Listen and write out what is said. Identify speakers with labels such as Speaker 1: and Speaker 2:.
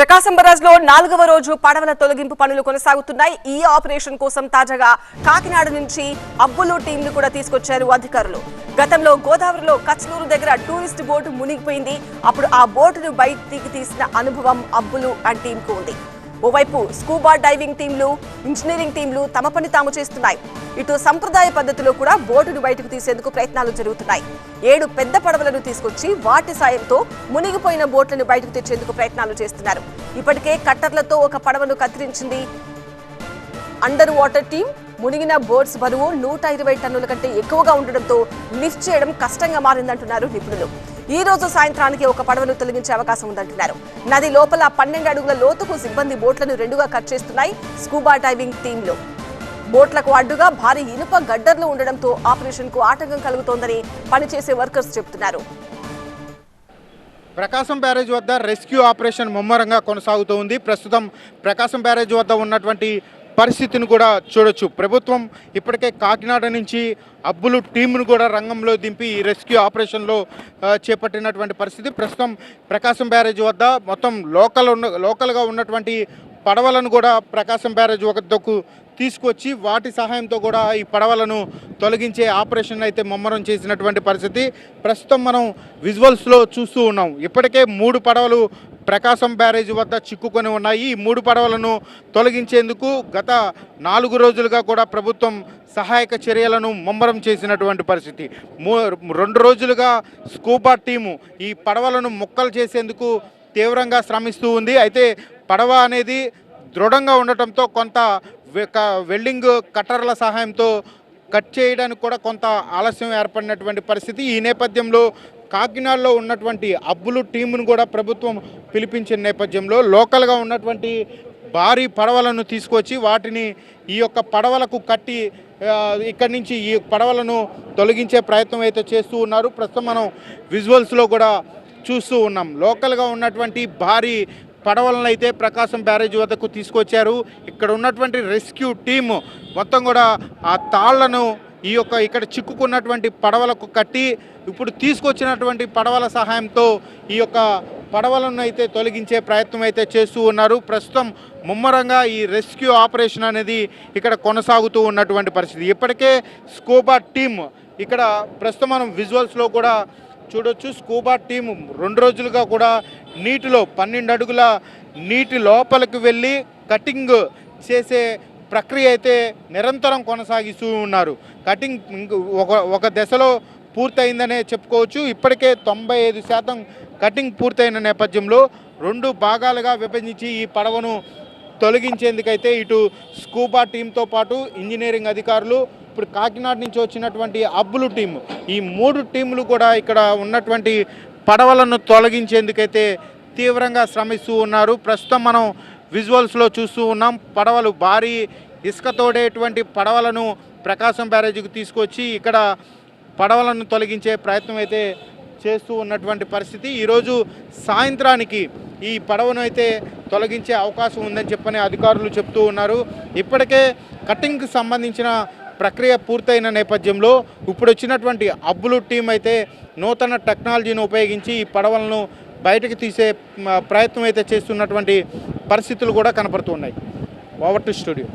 Speaker 1: ప్రకాశం బరాజ్లో నాలుగవ రోజు పడవల తొలగింపు పనులు కొనసాగుతున్నాయి. ఈ ఆపరేషన్ కోసం తాజాగా కాకినాడ నుంచి అబ్బులు టీంను కూడా తీసుకొచ్చారు అధికారులు. గతంలో గోదావరిలో కచ్నూరు దగ్గర టూరిస్ట్ బోటు మునిగిపోయింది. అప్పుడు ఆ బోటును బయటికి తీసిన అనుభవం అబ్బులు అండ్ టీంకు ఉంది. ఓవైపు స్కూబా డైవింగ్ టీంలు ఇంజనీరింగ్ టీంలు తమ పని తాము చేస్తున్నాయి. ఇటు సంప్రదాయ పద్ధతిలో కూడా బోటును బయటకు తీసేందుకు ప్రయత్నాలు జరుగుతున్నాయి. ఏడు పెద్ద పడవలను తీసుకొచ్చి వాటి సాయంతో మునిగిపోయిన బోట్లను బయటకు తెచ్చేందుకు ప్రయత్నాలు చేస్తున్నారు. ఇప్పటికే కట్టర్లతో ఒక పడవను కత్తిరించింది అండర్ వాటర్ టీం. మునిగిన బోట్స్ బరువు నూట ఇరవై టన్నుల కంటే ఎక్కువగా ఉండడంతో లిఫ్ట్ చేయడం కష్టంగా మారిందంటున్నారు నిపుణులు. ఈ రోజు సాయంత్రానికి ఒక పడవను తొలగించే అవకాశం ఉందంటున్నారు. నది లోపల పన్నెండు అడుగుల లోతుకు సిబ్బంది బోట్లను రెండుగా కట్ చేస్తున్నాయి స్కూబా డైవింగ్ టీంలు. బోట్లకు అడ్డుగా భారీ ఇనుప గడ్డర్లు ఉండడంతో ఆపరేషన్కు ఆటంకం కలుగుతోందని పనిచేసే వర్కర్స్ చెబుతున్నారు.
Speaker 2: ప్రకాశం బ్యారేజ్ వద్ద రెస్క్యూ ఆపరేషన్ ముమ్మరంగా కొనసాగుతూ ఉంది ప్రస్తుతం ప్రకాశం బ్యారేజ్ వద్ద ఉన్నటువంటి పరిస్థితిని కూడా చూడొచ్చు. ప్రభుత్వం ఇప్పటికే కాకినాడ నుంచి అబ్బులు టీంను కూడా రంగంలో దింపి ఈ రెస్క్యూ ఆపరేషన్లో చేపట్టినటువంటి పరిస్థితి. ప్రస్తుతం ప్రకాశం బ్యారేజ్ వద్ద మొత్తం లోకల్ ఉన్న లోకల్గా ఉన్నటువంటి పడవలను కూడా ప్రకాశం బ్యారేజ్ వద్దకు తీసుకొచ్చి వాటి సహాయంతో కూడా ఈ పడవలను తొలగించే ఆపరేషన్ అయితే ముమ్మరం చేసినటువంటి పరిస్థితి. ప్రస్తుతం మనం విజువల్స్లో చూస్తూ ఉన్నాం. ఇప్పటికే మూడు పడవలు ప్రకాశం బ్యారేజ్ వద్ద చిక్కుకొని ఉన్నాయి. ఈ మూడు పడవలను తొలగించేందుకు గత నాలుగు రోజులుగా కూడా ప్రభుత్వం సహాయక చర్యలను ముమ్మరం చేసినటువంటి పరిస్థితి. మూ రెండు రోజులుగా స్కూబా టీము ఈ పడవలను ముక్కలు చేసేందుకు తీవ్రంగా శ్రమిస్తూ ఉంది. అయితే పడవ అనేది దృఢంగా ఉండటంతో కొంత వెల్డింగ్ కట్టర్ల సహాయంతో కట్ చేయడానికి కూడా కొంత ఆలస్యం ఏర్పడినటువంటి పరిస్థితి. ఈ నేపథ్యంలో కాకినాడలో ఉన్నటువంటి అబ్బులు టీమును కూడా ప్రభుత్వం పిలిపించిన నేపథ్యంలో లోకల్గా ఉన్నటువంటి భారీ పడవలను తీసుకొచ్చి వాటిని ఈ యొక్క పడవలకు కట్టి ఇక్కడి నుంచి ఈ పడవలను తొలగించే ప్రయత్నం అయితే చేస్తూ ఉన్నారు. ప్రస్తుతం మనం విజువల్స్లో కూడా చూస్తూ ఉన్నాం. లోకల్గా ఉన్నటువంటి భారీ పడవలను అయితే ప్రకాశం బ్యారేజ్ వద్దకు తీసుకొచ్చారు. ఇక్కడ ఉన్నటువంటి రెస్క్యూ టీము మొత్తం కూడా ఆ తాళ్ళను ఈ యొక్క ఇక్కడ చిక్కుకున్నటువంటి పడవలకు కట్టి ఇప్పుడు తీసుకొచ్చినటువంటి పడవల సహాయంతో ఈ యొక్క పడవలను అయితే తొలగించే ప్రయత్నం అయితే చేస్తూ ఉన్నారు. ప్రస్తుతం ముమ్మరంగా ఈ రెస్క్యూ ఆపరేషన్ అనేది ఇక్కడ కొనసాగుతూ ఉన్నటువంటి పరిస్థితి. ఇప్పటికే స్కూబా టీమ్ ఇక్కడ ప్రస్తుతం మనం విజువల్స్లో కూడా చూడొచ్చు. స్కూబా టీం రెండు రోజులుగా కూడా నీటిలో పన్నెండు అడుగుల నీటి లోపలికి వెళ్ళి కటింగ్ చేసే ప్రక్రియ అయితే నిరంతరం కొనసాగిస్తూ ఉన్నారు. కటింగ్ ఒక ఒక దశలో పూర్తయిందనే చెప్పుకోవచ్చు. ఇప్పటికే తొంభై ఐదు శాతం కటింగ్ పూర్తయిన నేపథ్యంలో రెండు భాగాలుగా విభజించి ఈ పడవను తొలగించేందుకైతే ఇటు స్కూబా టీంతో పాటు ఇంజనీరింగ్ అధికారులు ఇప్పుడు కాకినాడ నుంచి వచ్చినటువంటి అబ్బులు టీం ఈ మూడు టీంలు కూడా ఇక్కడ ఉన్నటువంటి పడవలను తొలగించేందుకైతే తీవ్రంగా శ్రమిస్తూ ఉన్నారు. ప్రస్తుతం మనం విజువల్స్లో చూస్తూ ఉన్నాం. పడవలు భారీ ఇసుకతోడేటువంటి పడవలను ప్రకాశం బ్యారేజీకి తీసుకొచ్చి ఇక్కడ పడవలను తొలగించే ప్రయత్నం అయితే చేస్తూ ఉన్నటువంటి పరిస్థితి. ఈరోజు సాయంత్రానికి ఈ పడవను అయితే తొలగించే అవకాశం ఉందని చెప్పని అధికారులు చెప్తూ ఉన్నారు. ఇప్పటికే కటింగ్కి సంబంధించిన ప్రక్రియ పూర్తయిన నేపథ్యంలో ఇప్పుడు వచ్చినటువంటి అబ్బులు టీం అయితే నూతన టెక్నాలజీని ఉపయోగించి ఈ పడవలను బయటకు తీసే ప్రయత్నం అయితే చేస్తున్నటువంటి పరిస్థితులు కూడా కనపడుతున్నాయి ఓవర్ టు స్టూడియో.